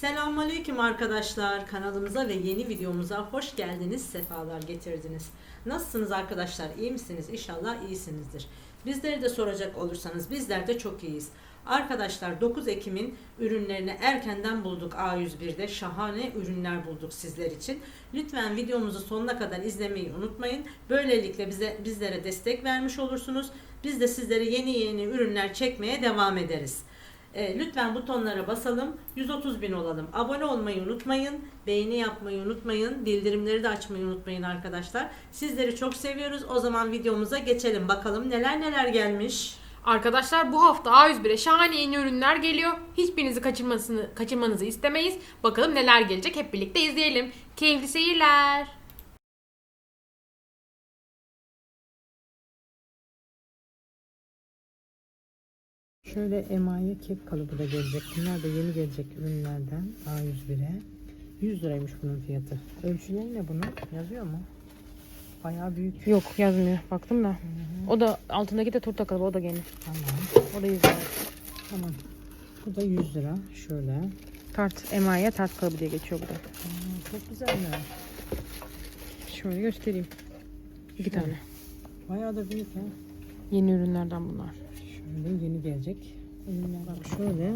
Selamünaleyküm arkadaşlar. Kanalımıza ve yeni videomuza hoş geldiniz, sefalar getirdiniz. Nasılsınız arkadaşlar? İyi misiniz? İnşallah iyisinizdir. Bizleri de soracak olursanız bizler de çok iyiyiz. Arkadaşlar 9 Ekim'in ürünlerini erkenden bulduk A101'de. Şahane ürünler bulduk sizler için. Lütfen videomuzu sonuna kadar izlemeyi unutmayın. Böylelikle bize bizlere destek vermiş olursunuz. Biz de sizlere yeni yeni ürünler çekmeye devam ederiz. E, lütfen butonlara basalım. 130 bin olalım. Abone olmayı unutmayın. Beğeni yapmayı unutmayın. Bildirimleri de açmayı unutmayın arkadaşlar. Sizleri çok seviyoruz. O zaman videomuza geçelim. Bakalım neler neler gelmiş. Arkadaşlar bu hafta A101'e şahane yeni ürünler geliyor. Hiçbirinizi kaçırmasını, kaçırmanızı istemeyiz. Bakalım neler gelecek hep birlikte izleyelim. Keyifli seyirler. Şöyle emaye kek kalıbı da gelecek. Bunlar da yeni gelecek ürünlerden A101'e. 100 liraymış bunun fiyatı. Ölçüleri ne bunun? Yazıyor mu? Bayağı büyük. Yok yazmıyor. Baktım da. O da altındaki de turta kalıbı o da geniş. Tamam. O da 100 lira. Tamam. Bu da 100 lira. Şöyle. Tart emaye tart kalıbı diye geçiyor bu da. Aa, çok güzeller. Şöyle göstereyim. İki Şöyle. tane. Bayağı da büyük ha. Yeni ürünlerden bunlar. Şöyle yeni gelecek. Bak şöyle.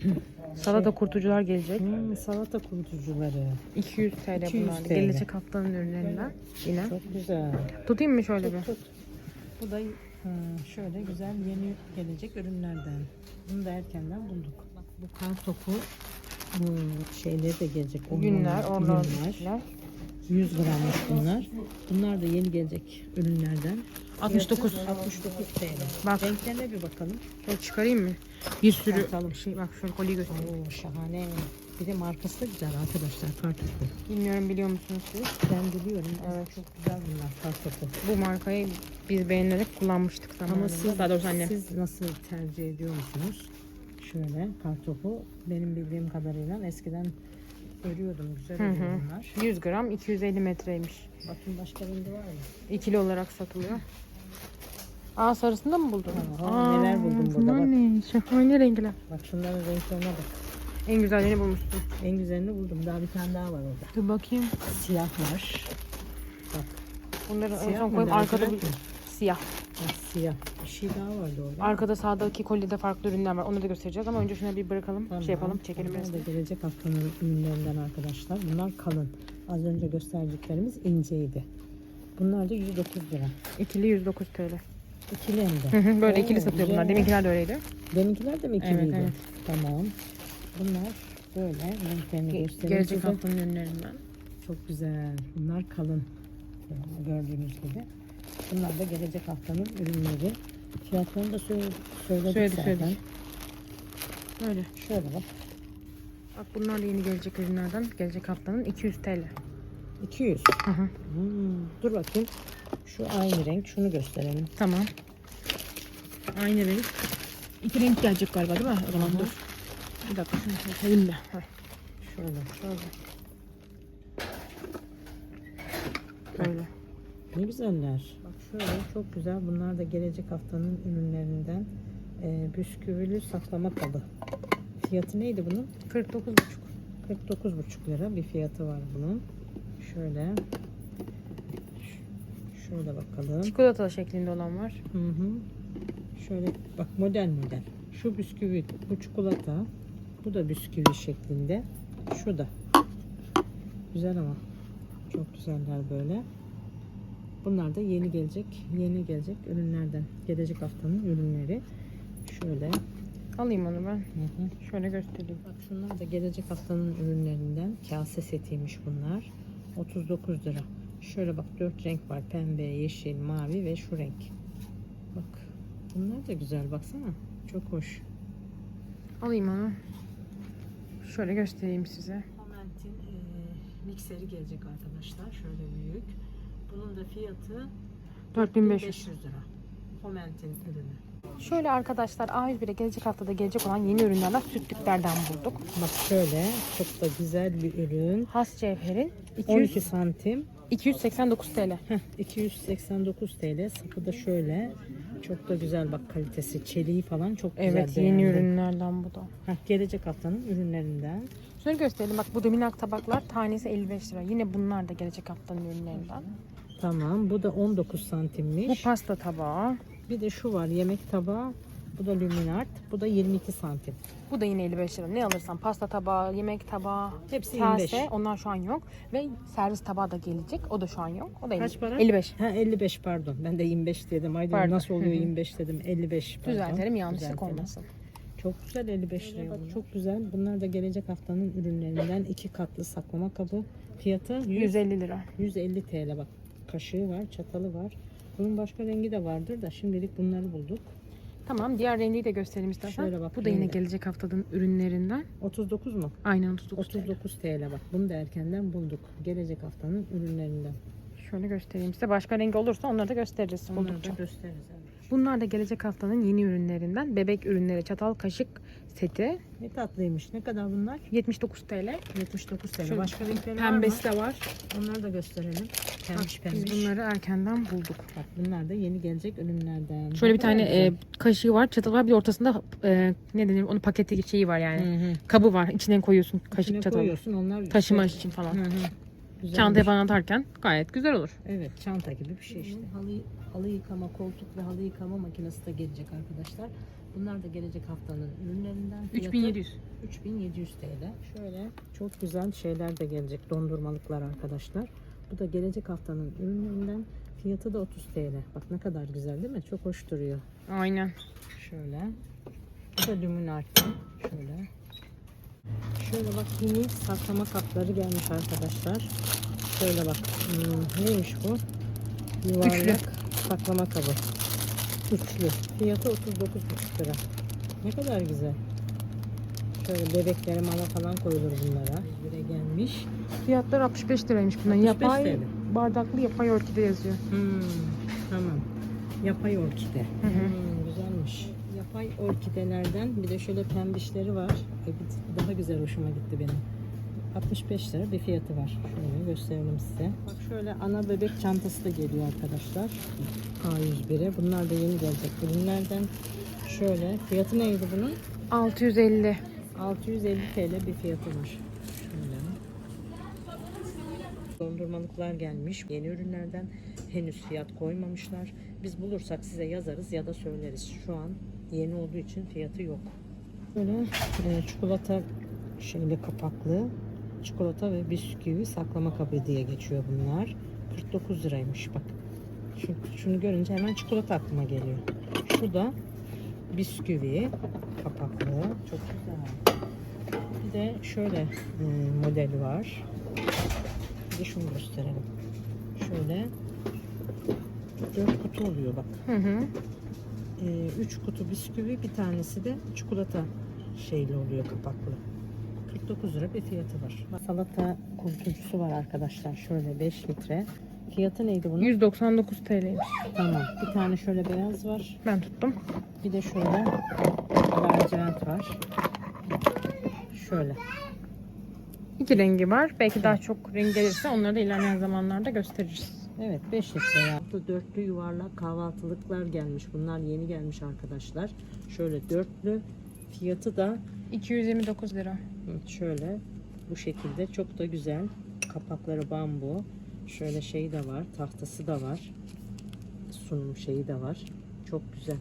Salata kurtucular gelecek. Hmm, salata kurutucuları. 200 TL 200 bunlar. TL. Gelecek haftanın ürünlerinden. Yine. Çok güzel. Tutayım mı şöyle bir? Tut, tut. Bu da ha, şöyle güzel yeni gelecek ürünlerden. Bunu da erkenden bulduk. Bak bu kar topu bu şeyleri de gelecek. Günler, Onlar- oralar. günler. 100 grammış bunlar. Bunlar da yeni gelecek ürünlerden. 69. Fiyatı 69 TL. Bak. Renklerine bir bakalım. Şöyle çıkarayım mı? Bir sürü Bakalım. şey bak şöyle kolyeyi göstereyim. Oo, şahane. Bir de markası da güzel arkadaşlar. Kar topu. Bilmiyorum biliyor musunuz siz? Ben biliyorum. Evet. Çok güzel bunlar kar topu. Bu markayı biz beğenerek kullanmıştık zamanında. Ama siz, Daha doğrusu annem. siz nasıl tercih ediyor musunuz? Şöyle kartopu benim bildiğim kadarıyla eskiden görüyordum güzel Hı hı. oluyor bunlar. 100 gram 250 metreymiş. Bakın başka rengi var mı? İkili olarak satılıyor. Aa sarısında mı buldun? Aa, neler buldum burada bunlar bak. ne? Şahane renkler. Bak şunların renklerine bak. En güzellerini bulmuşsun. En güzelini buldum. Daha bir tane daha var orada. Dur bakayım. Siyah var. Bak. Bunları en son koyayım. Arkada bir siyah. Bak, siyah. Bir şey daha vardı orada. Arkada sağdaki kolyede farklı ürünler var. Onu da göstereceğiz ama önce şuna bir bırakalım. Tamam. Şey yapalım. Çekelim Bunlar biraz. da gelecek haftanın ürünlerinden arkadaşlar. Bunlar kalın. Az önce gösterdiklerimiz inceydi. Bunlar da 109 lira. İkili 109 TL. İkili hem de. Hı hı, Böyle Oo, ikili satıyor bunlar. güzel. Deminkiler de öyleydi. Benimkiler de mi ikiliydi? Evet, evet. Tamam. Bunlar böyle renklerini Ge- göstereyim Gelecek size. haftanın ürünlerinden. Çok güzel. Bunlar kalın. Yani gördüğünüz gibi. Bunlar da gelecek haftanın ürünleri. Fiyatlarını da söyle, söyledik Söyledik, zaten. söyledik. Öyle. Şöyle bak. Bak bunlar da yeni gelecek ürünlerden. Gelecek haftanın 200 TL. 200. Hı hı. Hmm, Dur bakayım. Şu aynı renk. Şunu gösterelim. Tamam. Aynı renk. İki renk gelecek galiba değil mi? O zaman dur. Bir dakika şunu çekeyim de. Heh, Şöyle. Şöyle. Böyle. Ne güzeller. Bak şöyle çok güzel. Bunlar da gelecek haftanın ürünlerinden. Ee, bisküvili saklama kabı. Fiyatı neydi bunun? 49,5. 49,5 lira bir fiyatı var bunun. Şöyle. Şöyle bakalım. Çikolata şeklinde olan var. Hı hı. Şöyle bak model model. Şu bisküvi, bu çikolata. Bu da bisküvi şeklinde. Şu da. Güzel ama. Çok güzeller böyle. Bunlar da yeni gelecek, yeni gelecek ürünlerden. Gelecek haftanın ürünleri. Şöyle. Alayım onu ben. Hı hı. Şöyle göstereyim. Bak şunlar da gelecek haftanın ürünlerinden. Kase setiymiş bunlar. 39 lira. Şöyle bak dört renk var. Pembe, yeşil, mavi ve şu renk. Bak. Bunlar da güzel baksana. Çok hoş. Alayım onu. Şöyle göstereyim size. Moment'in mikseri gelecek arkadaşlar. Şöyle büyük. Bunun da fiyatı 4500. lira. Moment'in ürünü. Şöyle arkadaşlar A101'e gelecek haftada gelecek olan yeni ürünlerden sütlüklerden bulduk. Bak şöyle çok da güzel bir ürün. Has cevherin 12 200, santim. 289 TL. Heh, 289 TL. Sapı da şöyle. Çok Çok da güzel bak kalitesi. Çeliği falan çok güzel. Evet yeni beğendim. ürünlerden bu da. Heh, gelecek haftanın ürünlerinden. Şöyle gösterelim bak bu dominak tabaklar tanesi 55 lira. Yine bunlar da gelecek haftanın ürünlerinden. Tamam. Bu da 19 santimmiş. Bu pasta tabağı. Bir de şu var yemek tabağı. Bu da luminart. Bu da 22 santim. Bu da yine 55 lira. Ne alırsan pasta tabağı, yemek tabağı, Hepsi kase 25. onlar şu an yok. Ve servis tabağı da gelecek. O da şu an yok. O da Kaç 50. para? 55. Ha 55 pardon. Ben de 25 dedim. Ay dedim, Pardon. nasıl oluyor Hı hı. 25 dedim. 55 pardon. Düzeltelim yanlışlık Düzeltelim. olmasın. Çok güzel 55 liraya. Bak çok güzel. Bunlar da gelecek haftanın ürünlerinden iki katlı saklama kabı. Fiyatı 100, 150 lira. 150 TL bak. Kaşığı var, çatalı var. Bunun başka rengi de vardır da şimdilik bunları bulduk. Tamam diğer rengi de gösterelim istersen. Şöyle bak, Bu da yine rengi. gelecek haftanın ürünlerinden. 39 mu? Aynen 39. 39 TL bak. Bunu da erkenden bulduk. Gelecek haftanın ürünlerinden. Şöyle göstereyim size. Başka rengi olursa onları da gösteririz Onları buldukça. da gösteririz. evet. Bunlar da gelecek haftanın yeni ürünlerinden. Bebek ürünleri, çatal, kaşık seti. Ne tatlıymış. Ne kadar bunlar? 79 TL. 79 TL. Şöyle Başka renkleri var mı? Pembesi de var. Onları da gösterelim. Pembiş Bak, pembiş. Biz bunları erkenden bulduk. Bak bunlar da yeni gelecek ürünlerden. Şöyle bir kadar tane güzel. e, kaşığı var, çatal var. Bir de ortasında e, ne denir? Onun paketi şeyi var yani. Hı hı. Kabı var. İçine koyuyorsun kaşık İçine çatal. koyuyorsun onlar Taşıma için falan. Hı hı. Güzelmiş. Çantaya falan atarken gayet güzel olur. Evet çanta gibi bir şey işte. Halı, halı yıkama koltuk ve halı yıkama makinesi de gelecek arkadaşlar. Bunlar da gelecek haftanın ürünlerinden. Fiyatı 3700. 3700 TL. Şöyle çok güzel şeyler de gelecek. Dondurmalıklar arkadaşlar. Bu da gelecek haftanın ürünlerinden. Fiyatı da 30 TL. Bak ne kadar güzel değil mi? Çok hoş duruyor. Aynen. Şöyle. Bu da Luminart'tan. Şöyle. Şöyle bak mini saklama kapları gelmiş arkadaşlar. Şöyle bak. Hmm, neymiş bu? Yuvarlak Üçlü. saklama kabı. Üçlü. Fiyatı 39,5 lira. Ne kadar güzel. Şöyle bebeklere mama falan koyulur bunlara. Buraya gelmiş. Fiyatlar 65 liraymış bunların. 65 Yapay TL. bardaklı yapay orkide yazıyor. Hmm, tamam. Yapay orkide. Hı hı. Hmm, güzelmiş. Yapay orkidelerden bir de şöyle pembişleri var. E, bir- Daha güzel hoşuma gitti benim. 65 lira bir fiyatı var. Şöyle gösterelim size. Bak şöyle ana bebek çantası da geliyor arkadaşlar. A101'e. Bunlar da yeni gelecek ürünlerden. Şöyle fiyatı neydi bunun? 650. 650 TL bir fiyatı var. Şöyle. Dondurmalıklar gelmiş. Yeni ürünlerden henüz fiyat koymamışlar. Biz bulursak size yazarız ya da söyleriz. Şu an yeni olduğu için fiyatı yok. Böyle e, çikolata şeyli kapaklı çikolata ve bisküvi saklama kabı diye geçiyor bunlar. 49 liraymış bak. Şu, şunu görünce hemen çikolata aklıma geliyor. Şu da bisküvi kapaklı. Çok güzel. Bir de şöyle e, modeli var. Bir de şunu gösterelim. Şöyle dört kutu oluyor bak. Hı hı. E, üç kutu bisküvi bir tanesi de çikolata şeyli oluyor kapaklı. 49 lira bir fiyatı var. Salata kurutucusu var arkadaşlar. Şöyle 5 litre. Fiyatı neydi bunun? 199 TL'ymiş. Tamam. Bir tane şöyle beyaz var. Ben tuttum. Bir de şöyle lacivert var. Şöyle. İki rengi var. Belki daha çok renk gelirse onları da ilerleyen zamanlarda gösteririz. Evet 5 litre. Bu dörtlü yuvarlak kahvaltılıklar gelmiş. Bunlar yeni gelmiş arkadaşlar. Şöyle dörtlü. Fiyatı da 229 lira. şöyle bu şekilde çok da güzel. Kapakları bambu. Şöyle şey de var. Tahtası da var. Sunum şeyi de var. Çok güzel.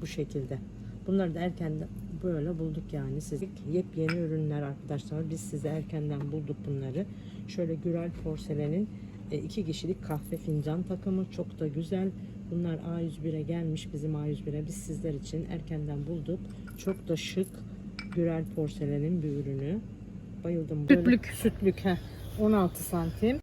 Bu şekilde. Bunları da erkenden böyle bulduk yani. Siz yepyeni ürünler arkadaşlar. Biz size erkenden bulduk bunları. Şöyle Gürel Porselen'in e, iki kişilik kahve fincan takımı çok da güzel. Bunlar A101'e gelmiş bizim A101'e. Biz sizler için erkenden bulduk. Çok da şık Gürel Porselen'in bir ürünü. Bayıldım. Böyle- Sütlük. Sütlük. Heh. 16 santim.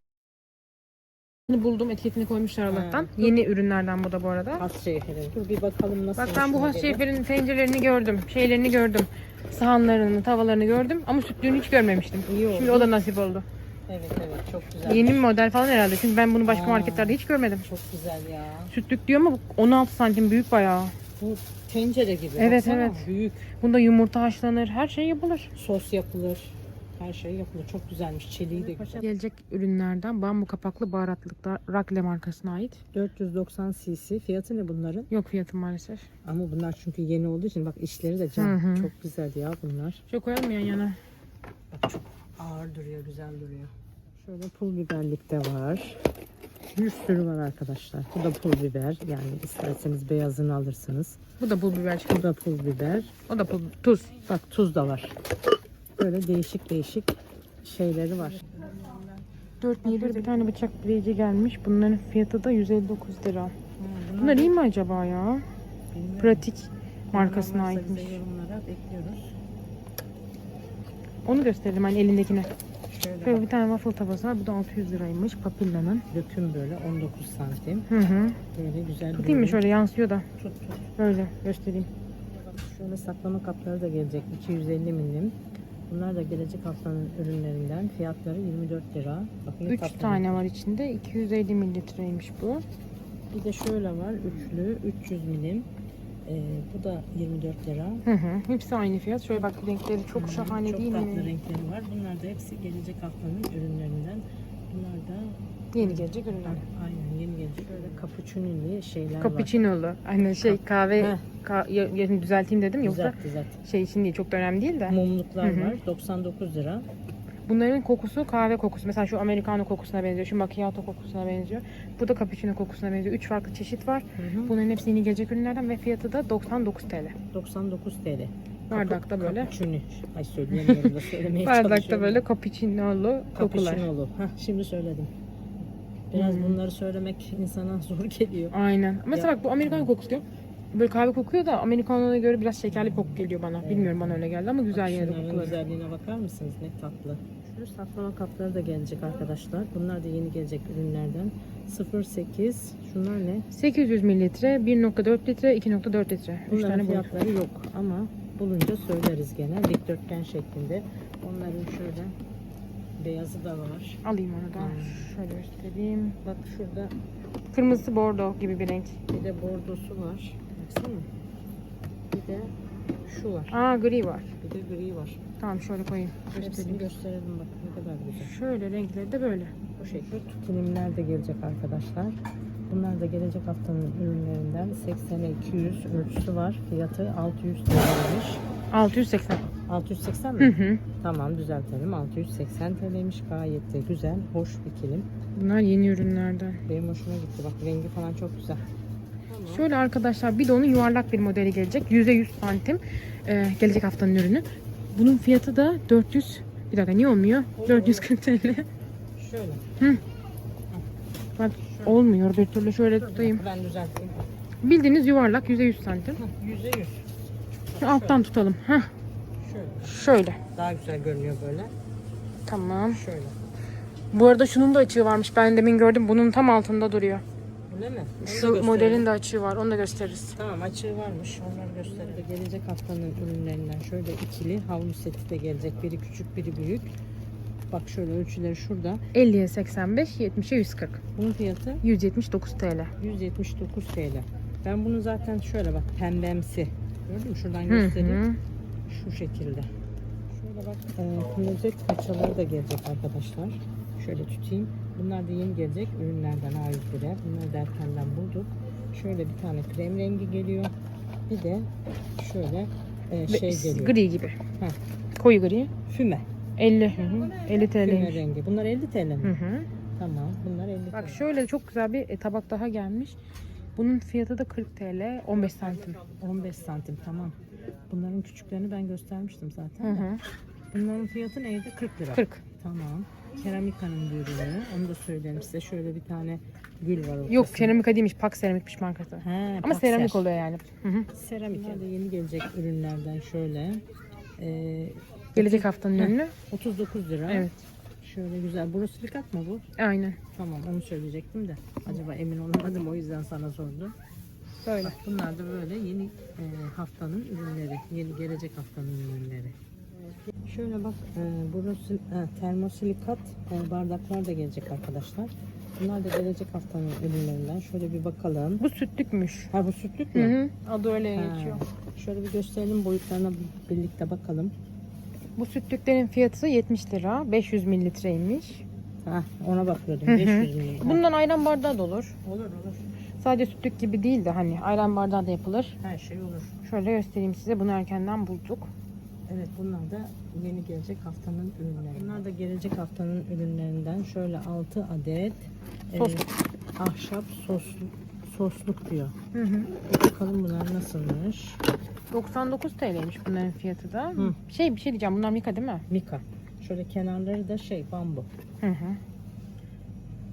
Bunu buldum. Etiketini koymuşlar Allah'tan. Ha. Yeni ürünlerden bu da bu arada. Has şekerin. Dur bir bakalım nasıl. Bak ben bu has şeflerin tencerelerini gördüm. Şeylerini gördüm. Sahanlarını, tavalarını gördüm. Ama sütlüğünü hiç görmemiştim. İyi oldu. Şimdi o da nasip oldu. Evet evet çok güzel. Yeni bir model falan herhalde. Çünkü ben bunu başka Aa. marketlerde hiç görmedim. Çok güzel ya. Sütlük diyor ama bu 16 santim büyük bayağı. Bu tencere gibi. Evet, baksana. evet. Büyük. Bunda yumurta haşlanır, her şey yapılır. Sos yapılır. her şey yapılıyor. Çok güzelmiş. Çeliği de güzel. Gelecek ürünlerden bambu kapaklı baharatlıklar Rakle markasına ait. 490 cc. Fiyatı ne bunların? Yok fiyatı maalesef. Ama bunlar çünkü yeni olduğu için bak işleri de cam. Hı hı. Çok güzel ya bunlar. Çok koyalım yan yana. Bak çok ağır duruyor, güzel duruyor. Şöyle pul biberlik de var. Bir sürü var arkadaşlar. Bu da pul biber. Yani isterseniz beyazını alırsınız. Bu da pul biber. Bu da pul biber. O da pul, tuz. Bak tuz da var. Böyle değişik değişik şeyleri var. 4 lira bir tane bıçak bileyici gelmiş. Bunların fiyatı da 159 lira. Bunlar iyi mi acaba ya? Pratik markasına aitmiş. yorumlara bekliyoruz. Onu gösterelim hani elindekine. Şöyle Böyle bak, bir tane waffle tavası var. Bu da 600 liraymış. Papilla'nın. döküm böyle 19 santim. Hı hı. Böyle güzel. Tutayım mı şöyle yansıyor da. Tut tut. Böyle göstereyim. Şöyle saklama kapları da gelecek 250 milim. Bunlar da gelecek haftanın ürünlerinden. Fiyatları 24 lira. Bak ne 3 tatlı. tane var içinde. 250 mililitreymiş bu. Bir de şöyle var üçlü 300 milim. Ee, bu da 24 lira. Hı hı. Hepsi aynı fiyat. Şöyle bak renkleri çok Hmm, şahane çok değil tatlı mi? renkleri var. Bunlar da hepsi gelecek haftanın ürünlerinden. Bunlar da Yeni gelecek ürünler. aynen yeni gelecek. Böyle cappuccino'li şeyler var. Cappuccino'lu. Hani şey kahve Heh. ka- ya- yarın düzelteyim dedim yoksa Düzelt düzelt. şey için değil çok da önemli değil de. Mumluklar Hı hı. var 99 lira. Bunların kokusu kahve kokusu. Mesela şu americano kokusuna benziyor. Şu macchiato kokusuna benziyor. Bu da cappuccino kokusuna benziyor. Üç farklı çeşit var. Hı hı. Bunların hepsi yeni gelecek ürünlerden ve fiyatı da 99 TL. 99 TL. Bardakta Kapu- böyle. Cappuccino. Ay söyleyemiyorum da söylemeye Bardakta böyle cappuccino'lu kokular. Cappuccino'lu. Heh, şimdi söyledim. Biraz Hmm. bunları söylemek insana zor geliyor. Aynen. Mesela bak bu americano kokusu diyor. Böyle kahve kokuyor da americano'ya göre biraz şekerli koku geliyor bana. Bilmiyorum bana öyle geldi ama güzel yine de kokuları. güzelliğine bakar mısınız? Ne tatlı. Şu saklama kapları da gelecek arkadaşlar. Bunlar da yeni gelecek ürünlerden. 08. Şunlar ne? 800 mililitre, 1.4 litre, 2.4 litre. 3 Bunların tane boy. fiyatları yok ama bulunca söyleriz gene. Dikdörtgen şeklinde. Onların şöyle beyazı da var. Alayım onu da. Hmm. Şöyle göstereyim. Bak şurada Kırmızı bordo gibi bir renk. bir de bordosu var. Baksana. Bir de şu var. Aa gri var. Bir de gri var. Tamam şöyle koyayım. Hepsini Göstereyim. gösterelim bak ne kadar güzel. Şöyle renkleri de böyle. Bu şekilde tükelimler de gelecek arkadaşlar. Bunlar da gelecek haftanın ürünlerinden 80'e 200 ölçüsü var. Fiyatı 600 TL'ymiş. 680. 680 Hı mi? hı. tamam düzeltelim. 680 TL'ymiş. Gayet de güzel, hoş bir kilim. Bunlar yeni ürünlerden. Benim hoşuma gitti. Bak rengi falan çok güzel. Şöyle arkadaşlar bir de onun yuvarlak bir modeli gelecek. %100 santim. Ee, gelecek haftanın ürünü. Bunun fiyatı da 400. Bir dakika niye olmuyor? 440 TL. Şöyle. Bak olmuyor bir türlü şöyle tutayım. Ben düzelteyim. Bildiğiniz yuvarlak %100 santim. Heh, Yüzde yüz. Şu alttan tutalım. Heh, Şöyle. şöyle. Daha güzel görünüyor böyle. Tamam. Şöyle. Bu arada şunun da açığı varmış. Ben demin gördüm. Bunun tam altında duruyor. Öyle mi? Onu da Şu gösterelim. modelin de açığı var. Onu da gösteririz. Tamam açığı varmış. Onları gösterelim. Gelecek haftanın ürünlerinden şöyle ikili havlu seti de gelecek. Biri küçük biri büyük. Bak şöyle ölçüleri şurada. 50'ye 85, 70'e 140. Bunun fiyatı 179 TL. 179 TL. Ben bunu zaten şöyle bak pembemsi. Gördün mü? Şuradan Hı göstereyim. Şu şekilde. Şöyle bak e, klozet fırçaları da gelecek arkadaşlar. Şöyle tutayım. Bunlar da yeni gelecek ürünlerden A101'e. Bunları derkenden bulduk. Şöyle bir tane krem rengi geliyor. Bir de şöyle e, şey geliyor. Gri gibi. Heh. Koyu gri. Füme. 50. Hı hı. 50 Füme TL'ymiş. rengi. Bunlar 50 TL mi? Hı hı. Tamam. Bunlar 50 Bak TL. şöyle çok güzel bir e, tabak daha gelmiş. Bunun fiyatı da 40 TL, 15 santim. 15 santim tamam. Bunların küçüklerini ben göstermiştim zaten. Hı hı. Bunların fiyatı neydi? 40 lira. 40. Tamam. Keramika'nın bir ürünü. Onu da söyleyeyim size. Şöyle bir tane gül var ortasında. Yok seramika değilmiş, pak seramikmiş markası. He, Ama Pakser. seramik oluyor yani. Hı hı. Seramik. Bunlar da yeni gelecek ürünlerden şöyle. Ee, Gelecek haftanın ürünü. 39 lira. Evet. Şöyle güzel. Borosilikat mı bu? Aynen. Tamam onu söyleyecektim de. Acaba emin olamadım o yüzden sana sordum. Böyle. Bunlar da böyle yeni e, haftanın ürünleri. Yeni gelecek haftanın ürünleri. Şöyle bak e, burası e, termosilikat e, bardaklar da gelecek arkadaşlar. Bunlar da gelecek haftanın ürünlerinden. Şöyle bir bakalım. Bu sütlükmüş. Ha bu sütlük Hı mü? hı. Adı öyle Ha, geçiyor. Şöyle bir gösterelim boyutlarına birlikte bakalım. Bu sütlüklerin fiyatı 70 lira. 500 mililitreymiş. Ha, ona bakıyordum. Hı hı. 500 milyon. Bundan ayran bardağı da olur. Olur olur. Sadece sütlük gibi değil de hani ayran bardağı da yapılır. Her şey olur. Şöyle göstereyim size. Bunu erkenden bulduk. Evet bunlar da yeni gelecek haftanın ürünleri. Bunlar da gelecek haftanın ürünlerinden şöyle 6 adet e, Sosluk. ahşap soslu, sosluk diyor. Hı hı. Bakalım bunlar nasılmış. 99 TL'ymiş bunların fiyatı da. Hı. Şey bir şey diyeceğim. Bunlar Mika değil mi? Mika. Şöyle kenarları da şey bambu. Hı hı.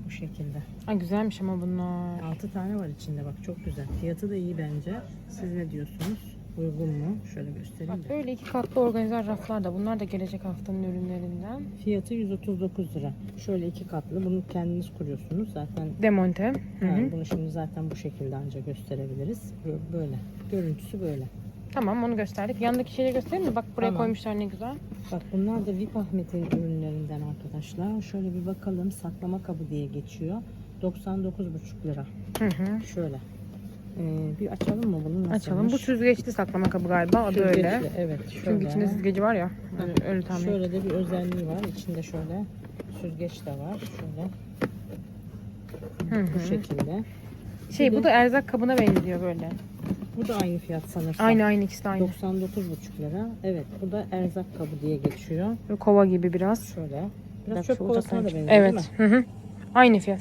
Bu şekilde. Aa, güzelmiş ama bunlar. 6 tane var içinde bak çok güzel. Fiyatı da iyi bence. Siz ne diyorsunuz? Uygun mu? Şöyle göstereyim Bak de. böyle iki katlı organizer raflar da. Bunlar da gelecek haftanın ürünlerinden. Fiyatı 139 lira. Şöyle iki katlı. Bunu kendiniz kuruyorsunuz. Zaten Demonte. Hı hı. Ha, bunu şimdi zaten bu şekilde ancak gösterebiliriz. Bö- Böyle. Görüntüsü böyle. Tamam onu gösterdik. Yandaki şeyleri göstereyim mi? Bak buraya Tamam. koymuşlar ne güzel. Bak bunlar da VIP Ahmet'in ürünlerinden arkadaşlar. Şöyle bir bakalım. Saklama kabı diye geçiyor. 99,5 lira. Hı hı. Şöyle. Ee, bir açalım mı bunu? Açalım. Bu süzgeçli saklama kabı galiba. Adı öyle. Evet. Şöyle. Çünkü içinde süzgeci var ya. Öyle, öyle tahmin. Şöyle de bir özelliği var. İçinde şöyle süzgeç de var. Şöyle. Hı Bu hı. şekilde. Şey Bir bu da erzak kabına benziyor böyle. Bu da aynı fiyat sanırsam. Aynı aynı ikisi de aynı. 99,5 lira. Evet. Bu da erzak kabı diye geçiyor. Böyle kova gibi biraz. Şöyle. Bir Biraz dakika, çöp kovasına da benziyor değil mi? Evet. Hı hı. Aynı fiyat.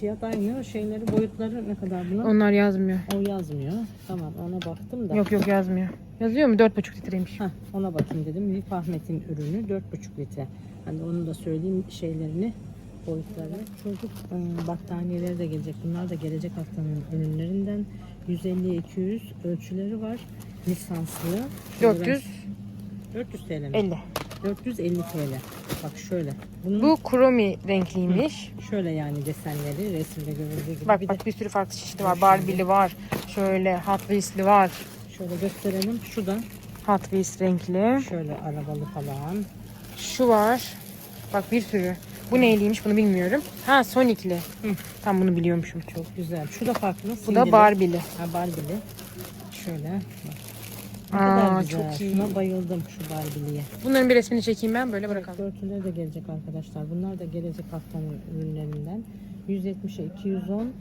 Fiyat aynı. Şeyleri boyutları ne kadar bunun? Onlar yazmıyor. O yazmıyor. Tamam ona baktım da. Yok yok yazmıyor. Yazıyor mu? 4,5 litreymiş. Heh, ona bakayım dedim. Vip Ahmet'in ürünü 4,5 litre. Hani onu da söyleyeyim şeylerini boyutları. Çocuk ıı, battaniyeleri de gelecek. Bunlar da gelecek haftanın ürünlerinden. 150'ye 200 ölçüleri var. Lisanslı. Şöyle 400 ben- 400 TL mi? 50. 450 TL. Bak şöyle. Bunun Bu kromi renkliymiş. şöyle yani desenleri resimde görüldüğü gibi. Bak bir de bak bir sürü farklı çeşidi var. Barbie'li var. Şöyle Hot Wheels'li var. şöyle gösterelim. Şu da Hot Wheels renkli. şöyle arabalı falan. Şu var. Bak bir sürü. Bu neyliymiş bunu bilmiyorum. Ha Sonic'li. Hı. Tam bunu biliyormuşum. Çok güzel. Şu da farklı. Bu da Barbie'li. Ha Barbie'li. Şöyle. Bak. Ne Aa, kadar güzel. çok iyi. Şuna bayıldım şu Barbie'liye. Bunların bir resmini çekeyim ben böyle bırakalım. Örtüleri de gelecek arkadaşlar. Bunlar da gelecek haftanın ürünlerinden. 170'e 210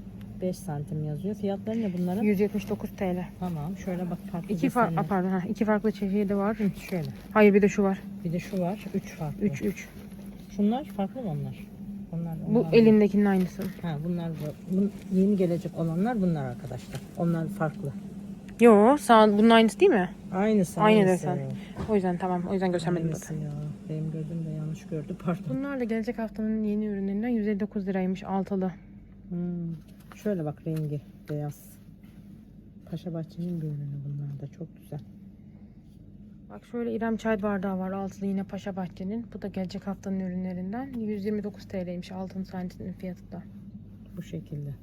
5 santim yazıyor. Fiyatları ne bunların? 179 TL. Tamam. Şöyle bak farklı İki far desenler. Aa, pardon ha iki farklı çeşidi var. Hı, Şöyle. Hayır bir de şu var. Bir de şu var. 3 farklı. 3 3. Şunlar farklı mı onlar? Onlar, Bu onlar elindekinin aynısı. Ha bunlar da bun- yeni gelecek olanlar bunlar arkadaşlar. Onlar farklı. Yo, sağ bunun aynısı değil mi? Aynısı. Aynı desen. O yüzden tamam. O yüzden göstermedim Aynısı zaten. ya. Benim gözüm de yanlış gördü. Pardon. Bunlar da gelecek haftanın yeni ürünlerinden 159 liraymış altılı. Hmm. Şöyle bak rengi beyaz. Paşa Bahçe'nin bir ürünü bunlar da çok güzel. Bak şöyle İrem çay bardağı var altılı yine Paşa Bahçe'nin. Bu da gelecek haftanın ürünlerinden. 129 TL'ymiş altın santinin fiyatı da. Bu şekilde.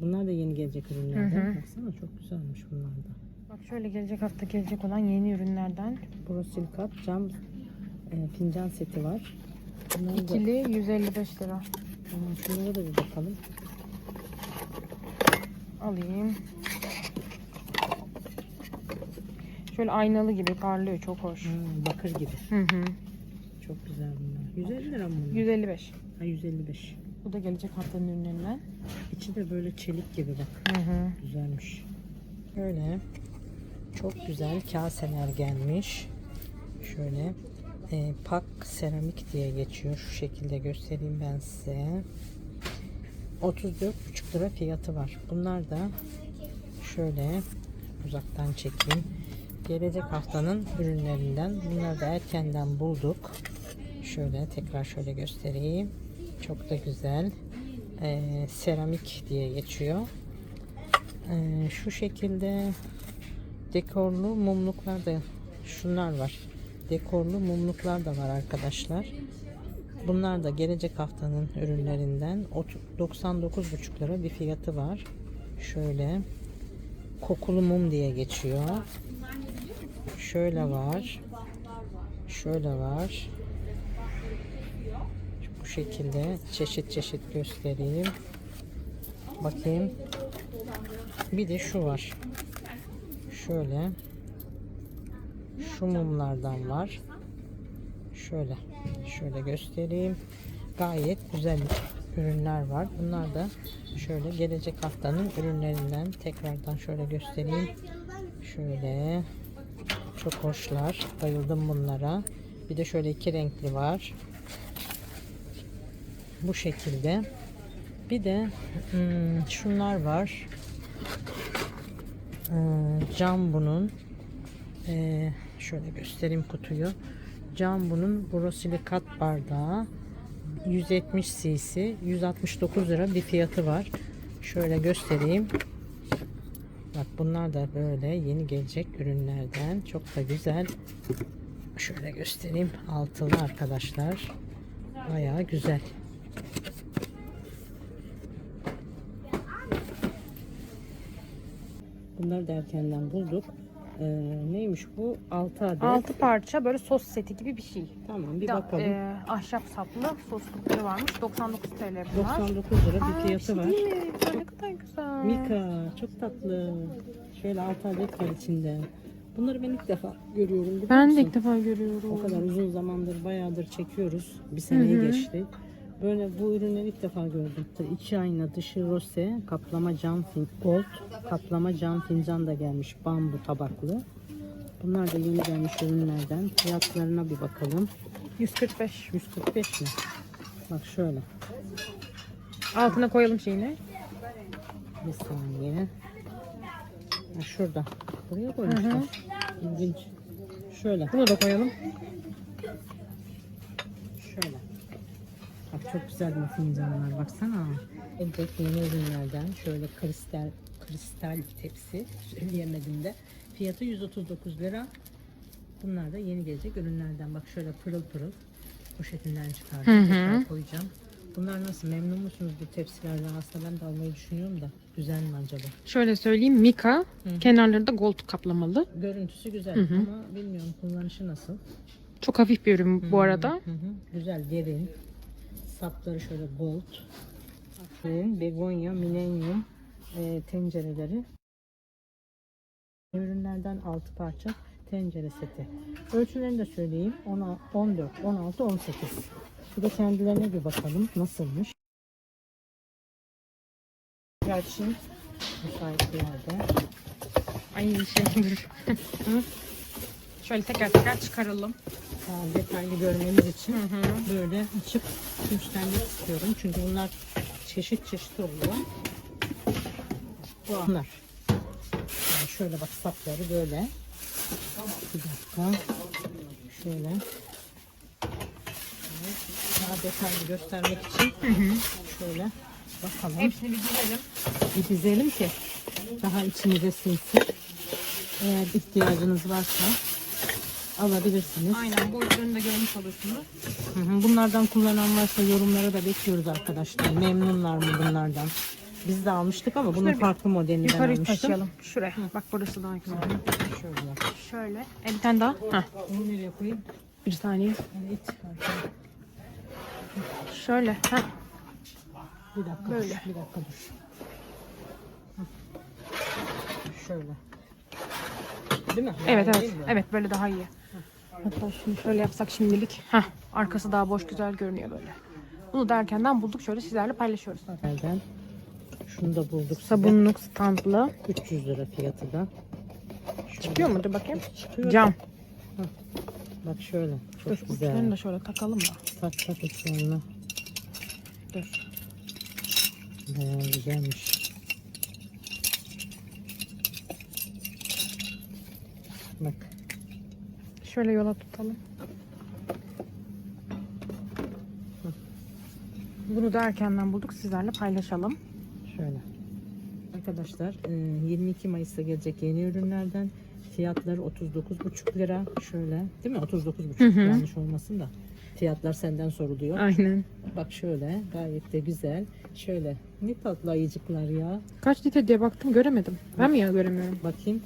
Bunlar da yeni gelecek ürünlerden. Hı hı. Baksana çok güzelmiş bunlar da. Bak şöyle gelecek hafta gelecek olan yeni ürünlerden. Borosilikap cam e, fincan seti var. Bunları da, İkili 155 lira. Tamam, şunlara da bir bakalım. Alayım. Şöyle aynalı gibi parlıyor çok hoş. Hmm, bakır gibi. Hı hı. Çok güzel bunlar. 150 lira mı bunlar? 155. Ha 155. Bu da gelecek haftanın ürünlerinden. İçi de böyle çelik gibi bak. Hı hı. Güzelmiş. Böyle çok güzel kaseler gelmiş. Şöyle e, pak seramik diye geçiyor. Şu şekilde göstereyim ben size. 34,5 lira fiyatı var. Bunlar da şöyle uzaktan çekeyim. Gelecek haftanın ürünlerinden. Bunları da erkenden bulduk. Şöyle tekrar şöyle göstereyim. Çok da güzel. E, seramik diye geçiyor. Ee, şu şekilde dekorlu mumluklar da şunlar var. Dekorlu mumluklar da var arkadaşlar. Bunlar da gelecek haftanın ürünlerinden Ot- 99,5 lira bir fiyatı var. Şöyle kokulu mum diye geçiyor. Şöyle var. Şöyle var. Bu şekilde çeşit çeşit göstereyim. Bakayım. Bir de şu var. Şöyle. Şu mumlardan var. Şöyle şöyle göstereyim. Gayet güzel ürünler var. Bunlar da şöyle gelecek haftanın ürünlerinden tekrardan şöyle göstereyim. Şöyle çok hoşlar. Bayıldım bunlara. Bir de şöyle iki renkli var. Bu şekilde. Bir de hmm, şunlar var. Ee, cam bunun. Ee, şöyle göstereyim kutuyu. Cam bunun borosilikat bardağı. 170 cc 169 lira bir fiyatı var. Şöyle göstereyim. Bak bunlar da böyle yeni gelecek ürünlerden. Çok da güzel. Şöyle göstereyim. Altılı arkadaşlar. Bayağı güzel. Bunları da erkenden bulduk. Ee, neymiş bu? 6 adet. 6 parça böyle sos seti gibi bir şey. Tamam bir de, bakalım. e, ahşap saplı soslukları varmış. 99 TL bunlar. 99 lira Aa, bir fiyatı şey var. değil mi? Ne kadar güzel. Mika çok tatlı. Şöyle 6 adet var içinde. Bunları ben ilk defa görüyorum. biliyor Ben de musun? ilk defa görüyorum. O kadar uzun zamandır bayağıdır çekiyoruz. Bir hı. geçti. Böyle bu ürünleri ilk defa gördüm. İçi ayna, dışı rose, kaplama cam fin gold, kaplama cam fincan da gelmiş. Bambu tabaklı. Bunlar da yeni gelmiş ürünlerden. Fiyatlarına bir bakalım. 145. 145 mi? Bak şöyle. Altına koyalım şeyini. Bir saniye. Ha, şurada. Buraya koymuşlar. İlginç. Şöyle. Bunu da koyalım. Şöyle. Bak çok güzel bir fincanlar baksana. Evet yeni ürünlerden şöyle kristal kristal tepsi söyleyemedim de. Fiyatı 139 lira. Bunlar da yeni gelecek ürünlerden. Bak şöyle pırıl pırıl poşetinden çıkardım. Hı hı. Koyacağım. Bunlar nasıl? Memnun musunuz bu tepsilerden? Aslında ben de almayı düşünüyorum da. Güzel mi acaba? Şöyle söyleyeyim. Mika. Hı. Kenarları da gold kaplamalı. Görüntüsü güzel Hı hı. ama bilmiyorum kullanışı nasıl. Çok hafif bir ürün bu arada. Hı hı. Güzel derin. Sapları şöyle gold. Aferin. Begonya, Millennium e, tencereleri. Ürünlerden 6 parça tencere seti. Ölçülerini de söyleyeyim. 10, 14, 16, 18. Bir de kendilerine bir bakalım nasılmış. Gerçi müsait bir yerde. Ay şey. Şöyle tekrar tekrar çıkaralım. Daha detaylı görmeniz için Hı hı. böyle açıp göstermek istiyorum. Çünkü bunlar çeşit çeşit oluyor. Bunlar. Yani şöyle bak sapları böyle. Bir dakika. Şöyle. Daha detaylı göstermek için şöyle bakalım. Hepsini bir dizelim. Bir dizelim ki daha içinize sinsin. Eğer ihtiyacınız varsa alabilirsiniz. Aynen boyutlarını da görmüş olursunuz. Hı hı. Bunlardan kullanan varsa yorumlara da bekliyoruz arkadaşlar. Memnunlar mı bunlardan? Biz de almıştık ama bunun Şöyle farklı modelinden Yukarı almıştım. taşıyalım. Şuraya. Bak burası daha güzel. Şöyle yap. Şöyle. E, bir tane daha. Heh. Onu nereye koyayım? Bir saniye. Arkaya. Şöyle. Heh. Bir dakika Böyle. dur. Bir dakika dur. Hı. Şöyle. Değil mi? Evet Yani evet. değil mi? Evet böyle daha iyi. Hatta şunu şöyle yapsak şimdilik. Heh. Arkası daha boş güzel görünüyor böyle. Bunu da erkenden bulduk. Şöyle sizlerle paylaşıyoruz. Nereden? Şunu da bulduk. Sabunluk standlı. 300 lira fiyatı da. Çıkıyor mu? Dur bakayım. Çıkıyor. Cam. Bak şöyle. Çok Dur güzel. uçlarını da şöyle takalım da. Tak tak uçlarını. Dur. Bayağı güzelmiş. Bak. Şöyle yola tutalım. Bunu da erkenden bulduk. Sizlerle paylaşalım. Şöyle. Arkadaşlar e, 22 Mayıs'ta gelecek yeni ürünlerden fiyatları 39,5 lira. Şöyle değil mi? 39,5 Hı hı. yanlış olmasın da. Fiyatlar senden soruluyor. Aynen. Bak şöyle gayet de güzel. Şöyle ne tatlı ayıcıklar ya. Kaç litre diye baktım göremedim. Ben mi ya göremiyorum? Bakayım.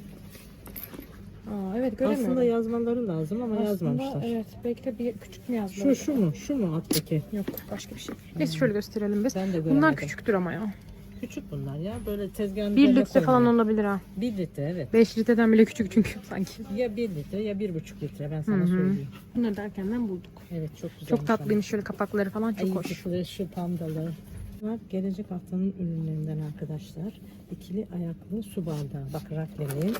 Aa, evet göremiyorum. Aslında yazmaları lazım ama Aslında yazmamışlar. evet. Belki de bir küçük mü yazdılar? Şu şu mu? Şu mu alttaki? Yok başka bir şey. Neyse şöyle gösterelim biz. Ben de göremedim. Bunlar küçüktür ama ya. Küçük bunlar ya. Böyle tezgahın Bir üzerine litre falan olabilir ha. Bir litre evet. 5 litreden bile küçük çünkü sanki. Ya bir litre ya bir buçuk litre ben sana Hı hı. söyleyeyim. Bunları da erkenden bulduk. Evet çok güzel. Çok tatlıymış şöyle kapakları falan çok hoş. Şu pandalı. Var gelecek haftanın ürünlerinden arkadaşlar. İkili ayaklı su bardağı. Bak raklemin.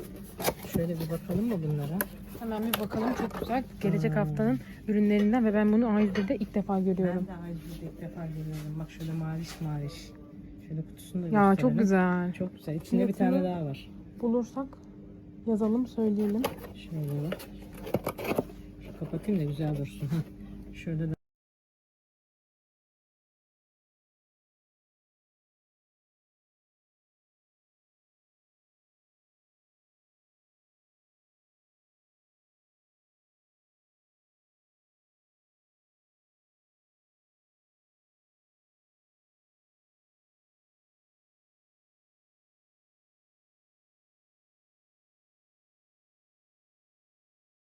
Şöyle bir bakalım mı bunlara? Hemen bir bakalım çok güzel. Gelecek Aa. haftanın ürünlerinden ve ben bunu A101'de ilk defa Ben görüyorum. de Aycık'ta ilk defa görüyorum. Bak şöyle maviş maviş. Şöyle kutusunu da Ya gösterelim. çok güzel. Çok güzel. İçinde bir tane daha var. Bulursak yazalım söyleyelim. Şöyle. Şu kapatayım da güzel dursun. Şöyle de